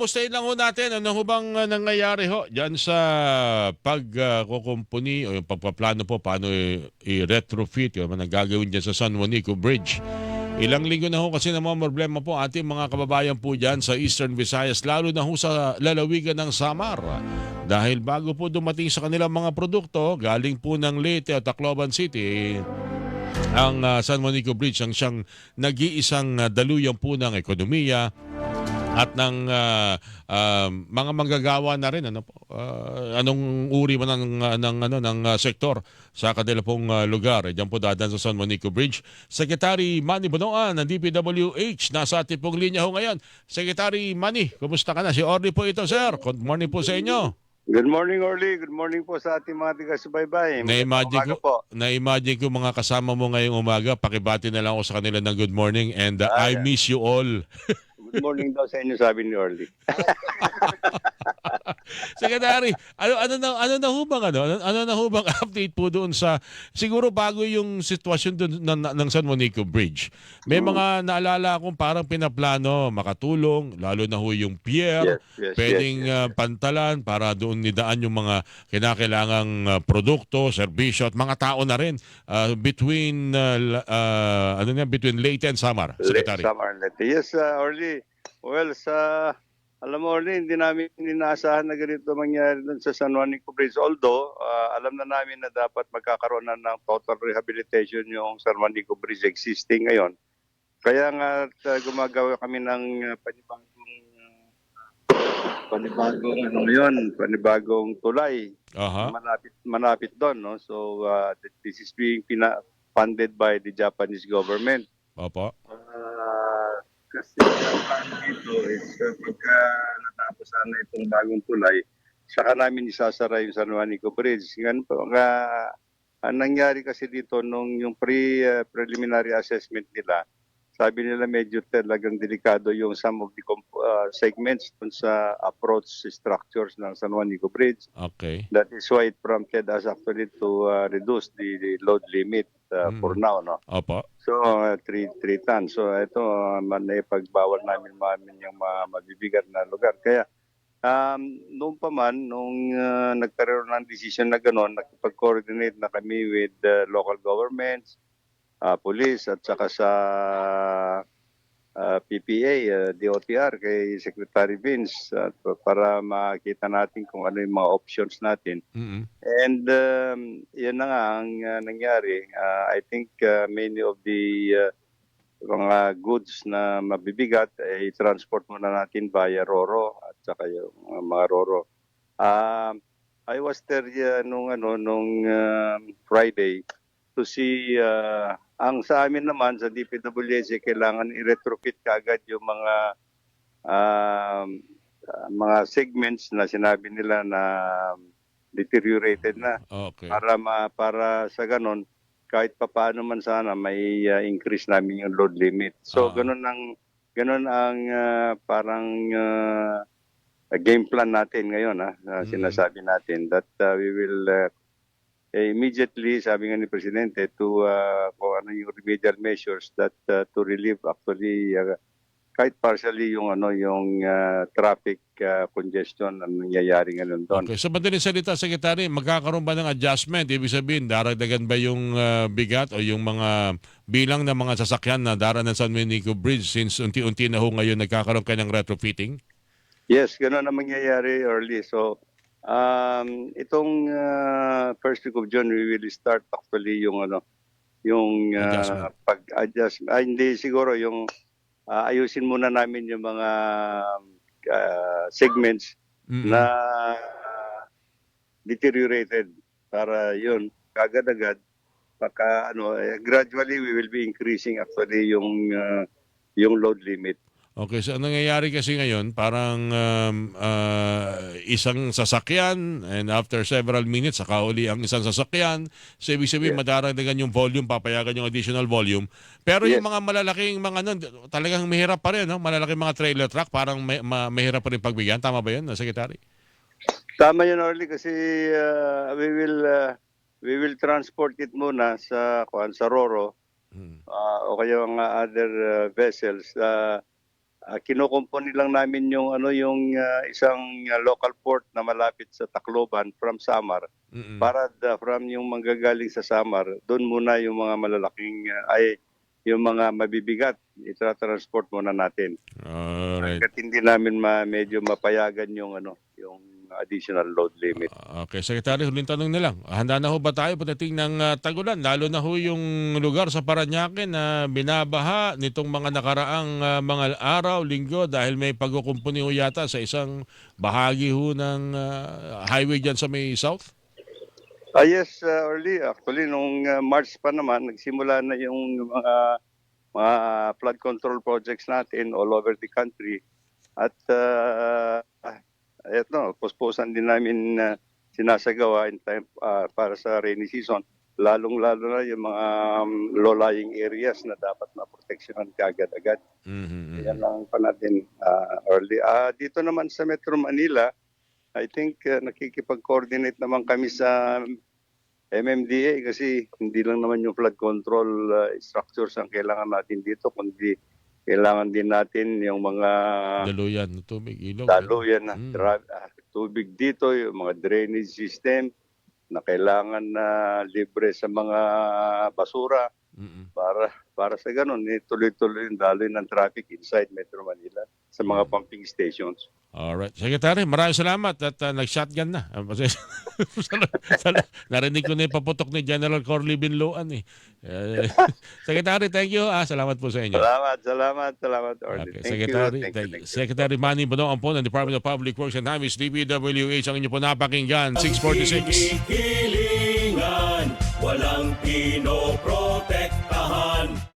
Pustahin lang ho natin, ano ho bang uh, nangyayari ho dyan sa pagkukumpuni o yung pagpaplano po paano i-retrofit yung mga gagawin dyan sa San Juanico Bridge. Ilang linggo na ho kasi na mga problema po ating mga kababayan po dyan sa Eastern Visayas, lalo na ho sa lalawigan ng Samar. Dahil bago po dumating sa kanilang mga produkto, galing po ng Leyte at Tacloban City, ang uh, San Juanico Bridge ang siyang nag-iisang uh, daluyang po ng ekonomiya at ng uh, uh, mga manggagawa na rin ano po? Uh, anong uri man ng ng ano ng uh, sektor sa kanila pong uh, lugar? Eh, diyan po dadan sa San Juanico Bridge. Secretary Manny Bonoan ng DPWH nasa ating pong linya ho ngayon. Secretary Manny kumusta ka na? Si Orly po ito sir. Good morning po sa inyo. Good morning, Orly. Good morning po sa ating mga taga-subaybay. Na-imagine ko, na-imagine ko mga kasama mo ngayong umaga, pakibati na lang ako sa kanila ng good morning and uh, Ah, I yeah. miss you all. Good morning daw sa inyo, sabi ni Orly. Secretary, ano ano na ano na ho bang ano, ano na ho bang update po doon sa siguro bago yung sitwasyon doon ng, ng San Juanico Bridge. May mga naalala akong parang pinaplano makatulong lalo na ho yung pier, Yes, yes, pwedeng yes, yes. uh, pantalan para doon nidaan yung mga kinakailangang uh, produkto, serbisyo at mga tao na rin uh, between uh, uh, ano nga between Leyte and Samar, Secretary. Sam Arlete. Yes, uh, Orly. Well, sa... Alam mo, Orly, hindi namin inaasahan na ganito mangyari dun sa San Juanico Bridge. Although, uh, alam na namin na dapat magkakaroon na ng total rehabilitation yung San Juanico Bridge existing ngayon. Kaya nga uh, gumagawa kami ng uh, panibagong uh, panibagong ano yun, panibagong tulay. Aha. malapit malapit doon no so uh, th- this is being pina- funded by the Japanese government Opo. uh, kasi ang plano dito is uh, pagka natapos sana itong bagong tulay saka namin isasara yung San Juanico Bridge. Ganun po nga ang nangyari kasi dito nung yung pre uh, preliminary assessment nila sabi nila medyo talagang delikado yung some of the uh, segments dun sa approach structures ng San Juanico Bridge Okay. That is why it prompted us actually to uh, reduce the, the load limit uh, Mm. for now, no? Opo. So, uh, three, three tons. So, ito, uh, man, ipagbawal namin mamin yung mga mabibigat na lugar. Kaya, um, noon pa man, nung uh, nagkaroon ng decision na gano'n, nakipag-coordinate na kami with uh, local governments, uh, police, at saka sa uh, PPA, uh, DOTR, kay Secretary Vince, at para makita natin kung ano yung mga options natin. mm And um, yan na nga ang uh, nangyari. Uh, I think uh, many of the uh, mga goods na mabibigat ay transport muna natin via Roro at saka yung uh, mga Roro. Um, I was there uh, nung ano nung um, Friday to see uh, ang sa amin naman sa DPWH kailangan i-retrofit kaagad yung mga uh, mga segments na sinabi nila na deteriorated na Okay. para ma, para sa ganon kahit papaano man sana may uh, increase namin yung load limit. So Ah. ganon ang ganon ang uh, parang uh, game plan natin ngayon ha, na Mm. sinasabi natin that uh, we will uh, eh, immediately sabi nga ni presidente to uh, kung ano yung remedial measures that uh, to relieve actually uh, kahit partially yung ano yung uh, traffic uh, congestion na nangyayari ngayon doon. Okay. Sa madaling salita, Secretary, magkakaroon ba ng adjustment? Ibig sabihin, daragdagan ba yung uh, bigat o yung mga bilang ng mga sasakyan na dara ng San Domenico Bridge since unti-unti na ho ngayon nagkakaroon kayo ng retrofitting? Yes, gano'n ang mangyayari early. So, um, itong uh, first week of June, we will start actually yung ano, yung uh, pag-adjust. Ah, hindi siguro yung uh, ayusin muna namin yung mga uh, segments Mm-mm. na uh, deteriorated para yun kagad-agad pagka ano eh, gradually we will be increasing actually yung uh, yung load limit Okay, so ang nangyayari kasi ngayon, parang um, uh, isang sasakyan and after several minutes, saka uli ang isang sasakyan. So ibig sabihin, Yes. madaragdagan yung volume, papayagan yung additional volume. Pero yung Yes. mga malalaking mga ano, talagang mahirap pa rin, no? malalaking mga trailer truck, parang may, ma- mahirap pa rin pagbigyan. Tama ba yun, Secretary? Tama yun, Orly, kasi uh, we will uh, we will transport it muna sa kuan sa Roro Hmm. uh, o kaya mga other uh, vessels. Uh, ah, kinukumpuni lang namin yung ano yung ah, isang ah, local port na malapit sa Tacloban from Samar Mm-mm. para the, from yung manggagaling sa Samar, doon muna yung mga malalaking ah, ay yung mga mabibigat, itra-transport muna natin. Alright. Hanggat hindi namin ma, medyo mapayagan yung ano, additional load limit. Okay, Secretary, huling tanong na lang. Handa na ho ba tayo pagdating ng ah, tagulan? Lalo na ho yung lugar sa Paranaque na binabaha nitong mga nakaraang ah, mga araw, linggo dahil may pagkukumpuni ho yata sa isang bahagi ho ng ah, highway dyan sa may south? Ah yes, uh, early actually nung uh, March pa naman nagsimula na yung mga mga flood control projects natin all over the country. At uh, eto, puspusan din namin uh, sinasagawa in time uh, para sa rainy season. Lalong-lalo na yung mga um, low-lying areas na dapat maproteksyonan kaagad-agad. Mhm, Yan lang pa natin uh, early. Ah, dito naman sa Metro Manila, I think uh, nakikipag-coordinate naman kami sa MMDA kasi hindi lang naman yung flood control uh, structures ang kailangan natin dito, kundi kailangan din natin yung mga Daluyan, tubig, ilog. daluyan na Mm. ah, tubig dito, yung mga drainage system na kailangan na libre sa mga basura Mm-mm. para para sa ganun, eh, tuloy-tuloy yung daloy ng traffic inside Metro Manila sa mga pumping stations. Alright. Secretary, maraming salamat at uh, nag-shotgun na. Ah, Narinig ko na yung paputok ni General Corley Binloan eh. Eh, Secretary, thank you. Ah, salamat po sa inyo. Salamat, salamat, salamat, Orly. Okay, Thank Secretary, you, thank you, thank you. Secretary Manny Bono, ang po ng Department of Public Works and Highways, DPWH, ang inyo po napakinggan, 646. Hilingan, walang pinopro